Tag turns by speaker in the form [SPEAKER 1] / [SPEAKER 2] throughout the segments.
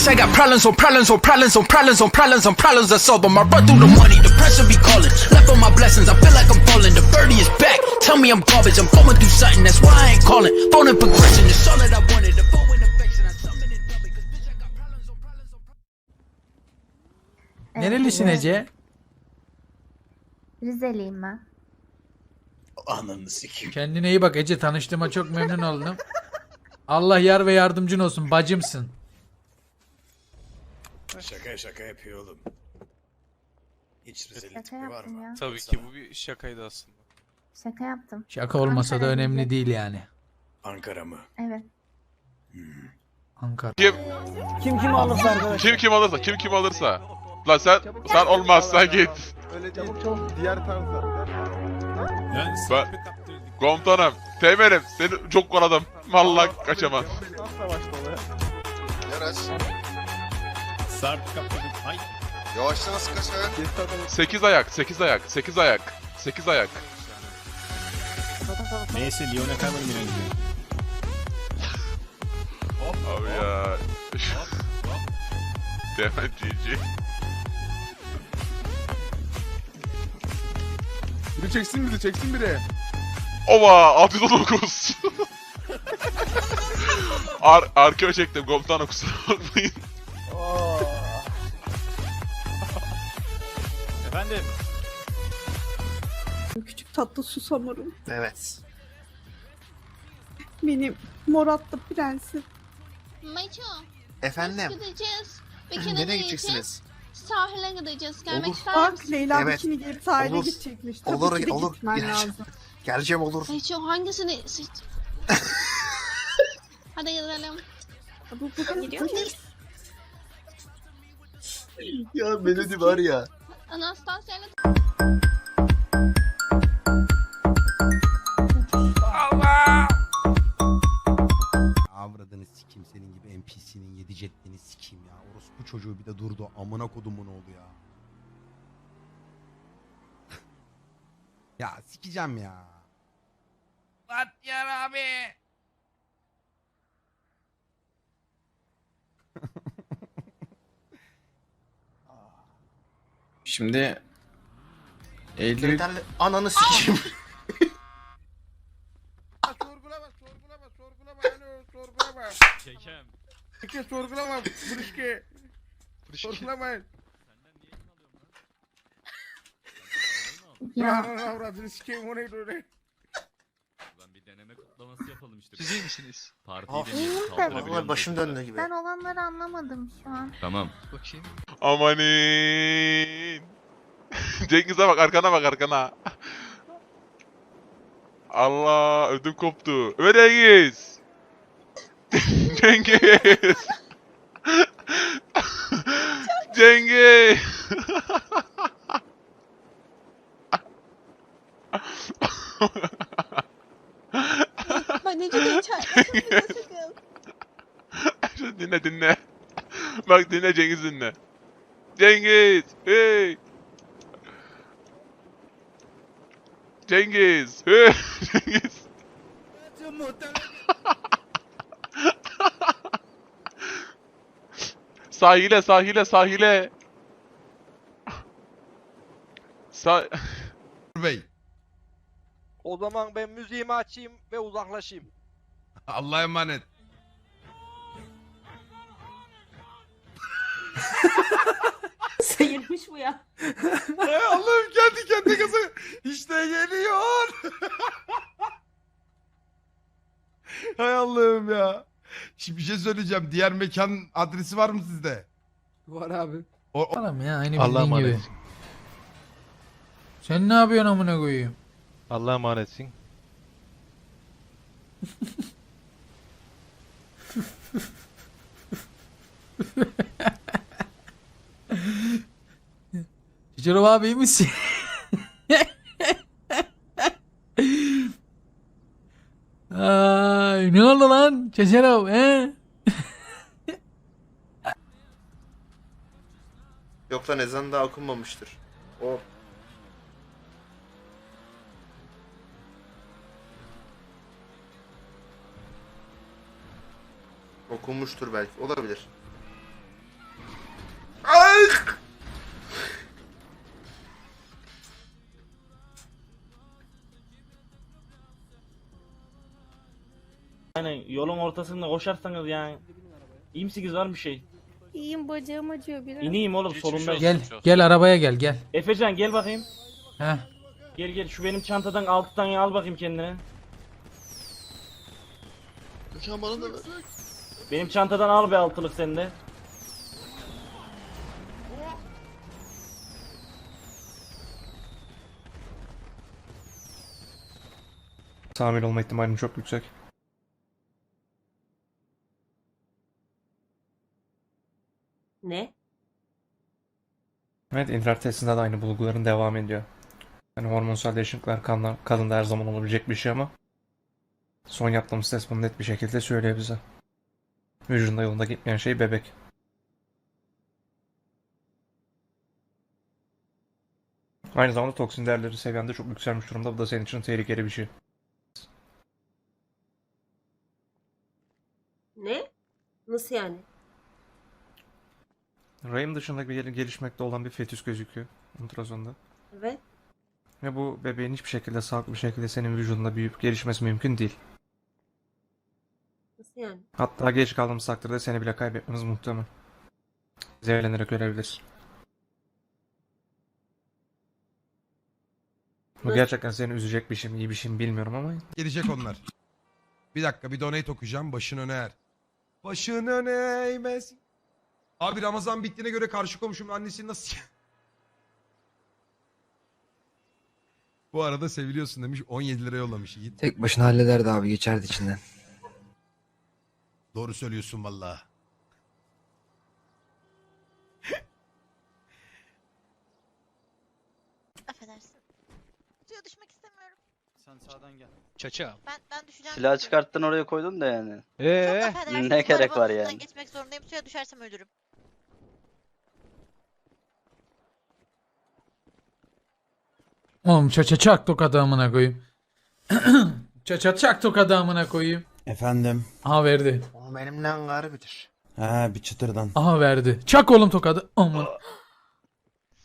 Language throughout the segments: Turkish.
[SPEAKER 1] Bitch, I got problems on problems on problems on problems on problems on problems to solve 'em. I run through the money, the pressure be calling. Left on my blessings, I feel like I'm falling. The birdie is back. Tell me I'm garbage, I'm going through something, that's why I ain't calling. Phone and progression, it's all that I wanted. The phone and affection, I summon it double. Cause bitch, I got problems on problems on problems.
[SPEAKER 2] Nerelisin Ece?
[SPEAKER 3] Rizeliyim ben.
[SPEAKER 4] Ananı sikeyim.
[SPEAKER 2] Kendine iyi bak Ece tanıştığıma çok memnun oldum. Allah yar ve yardımcın olsun bacımsın.
[SPEAKER 4] Şaka şaka yapıyor oğlum. Hiç tipi var
[SPEAKER 3] yaptım
[SPEAKER 4] mı?
[SPEAKER 3] ya.
[SPEAKER 5] Tabii ki bu bir şakaydı aslında.
[SPEAKER 3] Şaka yaptım.
[SPEAKER 2] Şaka olmasa da
[SPEAKER 3] Ankara
[SPEAKER 2] önemli değil yani.
[SPEAKER 4] Ankara mı?
[SPEAKER 3] Evet.
[SPEAKER 2] Ankara.
[SPEAKER 6] Kim
[SPEAKER 7] Kim kim alırsa arkadaşlar.
[SPEAKER 6] kim kim alırsa kim kim alırsa. Lan sen sen olmazsan git.
[SPEAKER 8] Öyle çabuk çabuk diğer tarzda.
[SPEAKER 6] Ben komutanım temelim seni çok koradım. Vallahi kaçamam.
[SPEAKER 8] Nasıl savaşta oluyor?
[SPEAKER 9] Yaraş.
[SPEAKER 8] Sarp kapadı. Ay.
[SPEAKER 9] Yavaşla nasıl kaçar?
[SPEAKER 8] Kes adamı.
[SPEAKER 6] 8 ayak 8 ayak 8 ayak 8 ayak.
[SPEAKER 8] Neyse Lyon'a kalmadı bir önce.
[SPEAKER 6] Abi ya. Demet GG.
[SPEAKER 8] Biri çeksin biri çeksin biri.
[SPEAKER 6] Ova 619. Ar arkaya çektim komutanım kusura bakmayın.
[SPEAKER 8] Efendim?
[SPEAKER 7] Küçük tatlı susamurum.
[SPEAKER 9] Evet.
[SPEAKER 7] Benim moratlı prensim.
[SPEAKER 10] Mayço,
[SPEAKER 9] Efendim.
[SPEAKER 10] gideceğiz. Bikini
[SPEAKER 9] Nereye gideceksiniz?
[SPEAKER 10] Sahile gideceğiz. Gelmek
[SPEAKER 9] Olur.
[SPEAKER 10] ister
[SPEAKER 7] Bak
[SPEAKER 10] misin?
[SPEAKER 7] Leyla
[SPEAKER 9] Evet.
[SPEAKER 7] bikini giyip sahile
[SPEAKER 9] Olur.
[SPEAKER 7] gidecekmiş. Tabii
[SPEAKER 9] Olur,
[SPEAKER 7] ki de
[SPEAKER 9] olur.
[SPEAKER 7] gitmen
[SPEAKER 9] Geleceğim.
[SPEAKER 7] lazım.
[SPEAKER 9] Geleceğim olur.
[SPEAKER 10] Mayço hangisini seç? Hadi gidelim.
[SPEAKER 7] Bu bugün gidiyor muyuz?
[SPEAKER 9] Ya melodi var ya.
[SPEAKER 10] Anastasia ile
[SPEAKER 11] Avradını sikeyim senin gibi NPC'nin yedi jetliğini sikeyim ya. Orospu çocuğu bir de durdu. Amına kodumun oldu ya. ya sikeceğim ya.
[SPEAKER 2] Batyar abi.
[SPEAKER 5] Şimdi Eylül
[SPEAKER 9] Yeterli. Ananı sikeyim.
[SPEAKER 8] Sorgulama sorgulama sorgulama. Alo sorgulama.
[SPEAKER 5] Kekem.
[SPEAKER 8] Peki sorgulama. Brişki. Sorgulamayın.
[SPEAKER 3] Ya
[SPEAKER 8] Ananı avradını sikeyim o neydi öyle?
[SPEAKER 5] Ben bir deneme kutlaması yapalım işte.
[SPEAKER 4] Siz iyi misiniz?
[SPEAKER 5] Parti
[SPEAKER 9] Ah.
[SPEAKER 3] iyiyim de
[SPEAKER 9] Vallahi başım döndü gibi.
[SPEAKER 3] ben olanları anlamadım şu an.
[SPEAKER 5] Tamam.
[SPEAKER 4] Bakayım.
[SPEAKER 6] Amanin. Cengiz'e bak arkana bak arkana. Allah ödüm koptu. Ömer Cengiz. Cengiz. Cengiz.
[SPEAKER 10] İçeride.
[SPEAKER 6] Şunu dinle dinle. Bak dinle Cengiz dinle. Cengiz. Hey. Cengiz. Hey. Cengiz. sahile sahile sahile. Sa
[SPEAKER 11] Bey.
[SPEAKER 8] O zaman ben müziğimi açayım ve uzaklaşayım.
[SPEAKER 11] Allah'a emanet.
[SPEAKER 7] Seyirmiş bu ya.
[SPEAKER 11] Hay Allah'ım kendi kendi kızı. İşte geliyor. Hay Allah'ım ya. Şimdi bir şey söyleyeceğim. Diğer mekan adresi var mı sizde?
[SPEAKER 7] Var abi.
[SPEAKER 11] O, o-
[SPEAKER 2] Oğlum ya aynı bildiğin gibi.
[SPEAKER 8] emanet.
[SPEAKER 2] Sen ne yapıyorsun amına koyayım?
[SPEAKER 8] Allah'a emanetsin.
[SPEAKER 2] Çiçerov abi iyi misin? Ay, ne oldu lan Çeçerov he?
[SPEAKER 9] Yok lan ezan daha okunmamıştır. Okunmuştur belki. Olabilir.
[SPEAKER 12] Yani yolun ortasında koşarsanız yani. İyi misiniz var mı bir şey?
[SPEAKER 13] İyiyim bacağım acıyor biraz.
[SPEAKER 12] İneyim oğlum solundayım.
[SPEAKER 2] Gel gel arabaya gel gel.
[SPEAKER 12] Efecan gel bakayım.
[SPEAKER 2] Heh.
[SPEAKER 12] Gel gel şu benim çantadan altı tane al bakayım kendine. Benim çantadan al be altılık sende.
[SPEAKER 5] Tamir olma ihtimalim çok yüksek.
[SPEAKER 13] Ne?
[SPEAKER 5] Evet idrar testinde de aynı bulguların devam ediyor. Yani hormonsal değişiklikler kanla, kadında her zaman olabilecek bir şey ama son yaptığımız test bunu net bir şekilde söylüyor bize. Vücudunda yolunda gitmeyen şey bebek. Aynı zamanda toksin değerleri seviyende çok yükselmiş durumda. Bu da senin için tehlikeli bir şey.
[SPEAKER 13] Ne? Nasıl yani?
[SPEAKER 5] Rahim dışında bir yeri gelişmekte olan bir fetüs gözüküyor ultrasonda.
[SPEAKER 13] Evet.
[SPEAKER 5] Ve bu bebeğin hiçbir şekilde sağlıklı bir şekilde senin vücudunda büyüyüp gelişmesi mümkün değil.
[SPEAKER 13] Yani?
[SPEAKER 5] Hatta geç kaldığımız takdirde seni bile kaybetmemiz muhtemel. Zehirlenerek ölebilirsin. Bu gerçekten seni üzecek bir şey mi, iyi bir şey mi bilmiyorum ama
[SPEAKER 11] Gelecek onlar. Bir dakika bir donate okuyacağım. Başın öne eğer. Başın öne eğmez. Abi Ramazan bittiğine göre karşı komşumun annesini nasıl... Bu arada seviliyorsun demiş. 17 lira yollamış Yiğit.
[SPEAKER 14] Tek başına hallederdi abi geçerdi içinden.
[SPEAKER 11] Doğru söylüyorsun valla.
[SPEAKER 13] Affedersin. Suya düşmek istemiyorum.
[SPEAKER 14] Sen sağdan gel. Çaça.
[SPEAKER 13] Ben ben düşeceğim.
[SPEAKER 12] Silah çıkarttın oraya koydun da yani.
[SPEAKER 14] Eee?
[SPEAKER 12] Ne gerek var yani?
[SPEAKER 13] geçmek zorundayım. Suya düşersem ölürüm.
[SPEAKER 2] Oğlum çaça çak tokadı amına koyayım. çaça çak tokadı amına koyayım.
[SPEAKER 14] Efendim.
[SPEAKER 2] Aha verdi.
[SPEAKER 9] O benimle harbidir.
[SPEAKER 14] Ha bir çıtırdan.
[SPEAKER 2] Aha verdi. Çak oğlum tokadı. Aman.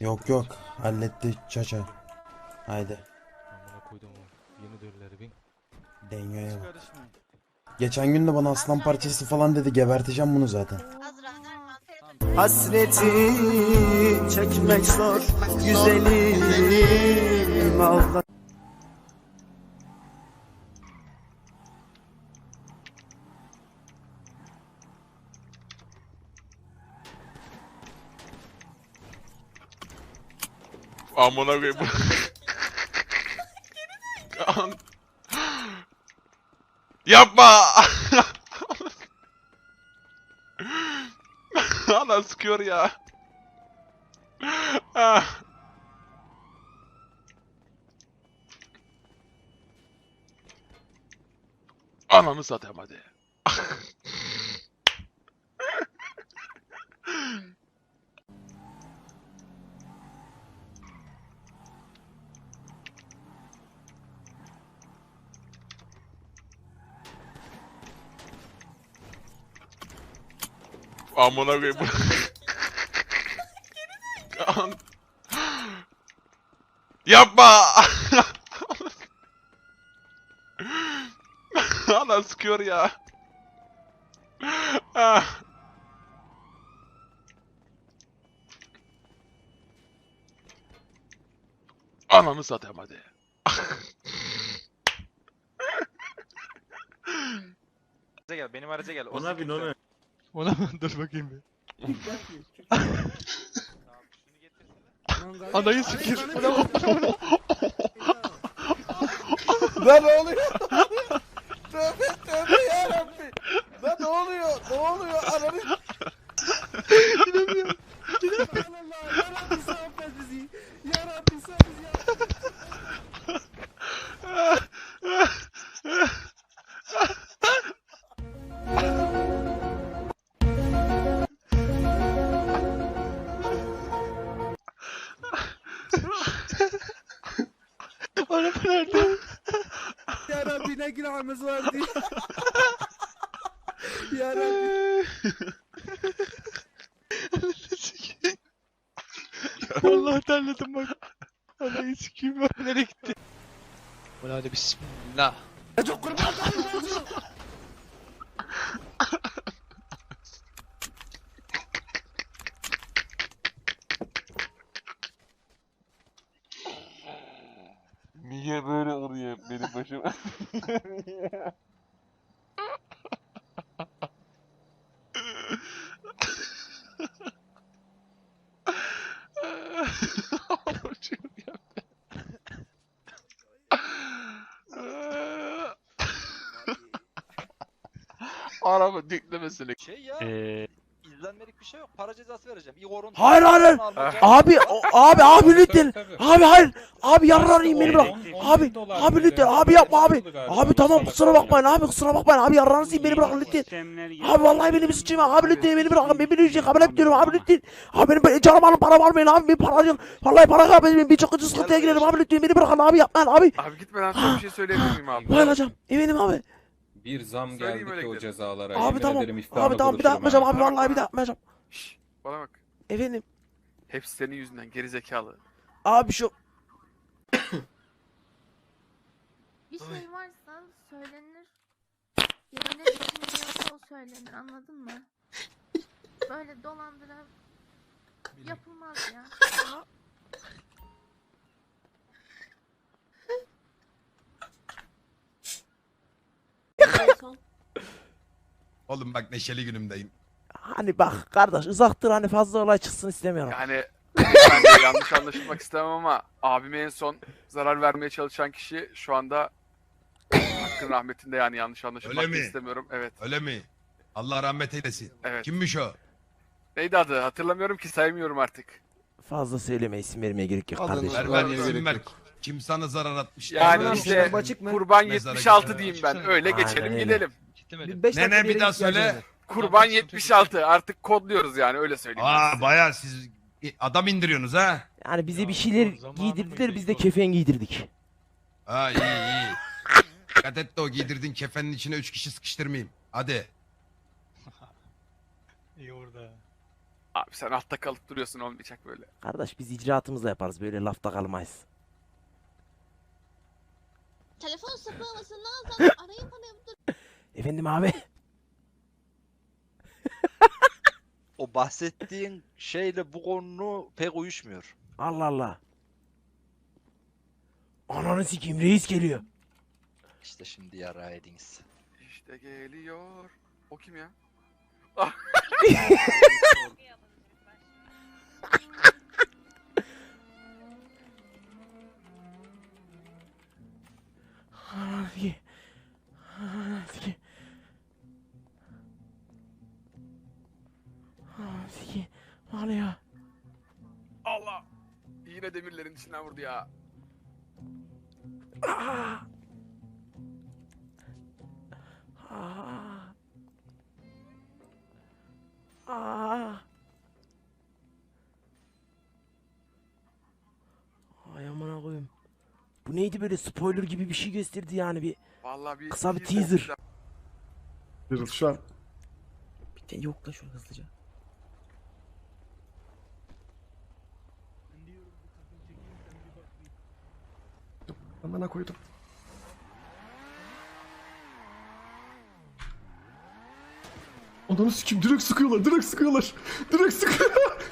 [SPEAKER 14] Yok yok. Halletti çaça. Haydi. Denyoya bak. Geçen gün de bana aslan parçası falan dedi. Geberteceğim bunu zaten. Hasreti çekmek zor. Güzelim Allah.
[SPEAKER 6] Amına koyayım. Yapma. Hala sıkıyor ya. Ananı satayım hadi. Amına koyayım. Yapma. Hala sıkıyor ya. Ananı satayım hadi.
[SPEAKER 12] gel benim araca gel.
[SPEAKER 9] Ona bin ona.
[SPEAKER 5] Ona mı? Dur bakayım bir. Anayı sikir.
[SPEAKER 14] Lan ne oluyor? tövbe tövbe yarabbim. Lan ne oluyor? Ne oluyor? Ananı... Gidemiyorum. Yarabbim ne günahımız vardı. Yarabbim.
[SPEAKER 8] Allah terledim bak. Anayı sikeyim ben nereye gitti? Ulan hadi bismillah. Niye böyle oluyor benim başıma? Araba diklemesine.
[SPEAKER 15] Şey ya.
[SPEAKER 8] Eee
[SPEAKER 15] izlenmelik bir şey yok. Para cezası vereceğim. Igor'un
[SPEAKER 4] Hayır, hayır. Abi o- abi abi lütfen. Abi hayır. Abi yararlayın beni bırak. Abi abi lütfen abi yapma abi. Abi tamam kusura bakmayın abi kusura bakmayın abi yararınızı beni bırakın lütfen. Abi vallahi benim suçum yok. Abi lütfen beni bırakın. Ben bir şey kabul etmiyorum abi lütfen. Abi benim böyle canım alın para almayın abi. Ben para yok. Vallahi para kaybettim. Ben birçok kötü sıkıntıya girerim abi lütfen beni bırakın abi yapmayın abi.
[SPEAKER 8] Abi gitmeden sana bir şey söyleyebilir miyim abi?
[SPEAKER 4] Bayılacağım. Eminim abi.
[SPEAKER 16] Bir zam
[SPEAKER 8] Söyleyeyim
[SPEAKER 16] geldi ki o
[SPEAKER 8] gidelim.
[SPEAKER 16] cezalara.
[SPEAKER 4] Abi
[SPEAKER 16] Yemin
[SPEAKER 4] tamam.
[SPEAKER 16] ederim
[SPEAKER 4] Abi tamam bir daha
[SPEAKER 16] konuşurum
[SPEAKER 4] yapmayacağım
[SPEAKER 16] ha.
[SPEAKER 4] abi vallahi bir daha yapmayacağım.
[SPEAKER 8] Şşş, bana bak.
[SPEAKER 4] Efendim.
[SPEAKER 8] Hepsi senin yüzünden geri zekalı.
[SPEAKER 4] Abi şu
[SPEAKER 3] Bir şey varsa söylenir. Ya da ne düşünüyorsa o söylenir anladın mı? Böyle dolandıran yapılmaz ya.
[SPEAKER 11] Oğlum bak neşeli günümdeyim.
[SPEAKER 4] hani bak kardeş uzaktır hani fazla olay çıksın istemiyorum.
[SPEAKER 8] Yani ben de yanlış anlaşılmak istemem ama abime en son zarar vermeye çalışan kişi şu anda hakkın rahmetinde yani yanlış anlaşılmak
[SPEAKER 11] Öyle
[SPEAKER 8] da
[SPEAKER 11] mi?
[SPEAKER 8] istemiyorum. Evet.
[SPEAKER 11] Öyle mi? Allah rahmet eylesin.
[SPEAKER 8] Evet.
[SPEAKER 11] Kimmiş o?
[SPEAKER 8] Neydi adı? Hatırlamıyorum ki saymıyorum artık.
[SPEAKER 4] Fazla söyleme isim vermeye gerek yok kardeşim.
[SPEAKER 11] Ver ver isim ver. Kim sana zarar atmış?
[SPEAKER 8] Yani işte
[SPEAKER 17] açık mı?
[SPEAKER 8] kurban
[SPEAKER 11] Mezara
[SPEAKER 8] 76
[SPEAKER 11] gidelim.
[SPEAKER 8] diyeyim ben. Öyle
[SPEAKER 4] Aynen
[SPEAKER 8] geçelim
[SPEAKER 4] öyle.
[SPEAKER 8] gidelim.
[SPEAKER 11] Ne ne bir daha söyle.
[SPEAKER 8] Kurban 76 artık kodluyoruz yani öyle söyleyeyim.
[SPEAKER 11] Aa
[SPEAKER 8] size.
[SPEAKER 11] baya siz adam indiriyorsunuz ha.
[SPEAKER 4] Yani bize bir şeyler giydirdiler biz de kefen giydirdik.
[SPEAKER 11] Ha iyi iyi. Dikkat et de o giydirdin kefenin içine üç kişi sıkıştırmayayım. Hadi.
[SPEAKER 8] Abi sen altta kalıp duruyorsun olmayacak böyle.
[SPEAKER 4] Kardeş biz icraatımızla yaparız böyle lafta kalmayız.
[SPEAKER 10] Telefon sapıklamasından sen arayıp hani
[SPEAKER 4] Efendim abi.
[SPEAKER 15] O bahsettiğin şeyle bu konu pek uyuşmuyor.
[SPEAKER 4] Allah Allah. Ananı sikeyim reis geliyor.
[SPEAKER 15] İşte şimdi yara ediniz.
[SPEAKER 8] İşte geliyor. O kim ya? içinden vurdu ya.
[SPEAKER 4] Aa! Aa! Aa! Ay amına koyayım. Bu neydi böyle spoiler gibi bir şey gösterdi yani bir.
[SPEAKER 8] Vallahi bir
[SPEAKER 4] Kısa bir teaser
[SPEAKER 8] güzel.
[SPEAKER 4] şu an. Bir de yok da şunu hızlıca.
[SPEAKER 16] Amına koydum. Ananı sikim direkt sıkıyorlar direkt sıkıyorlar. Direkt sıkıyorlar.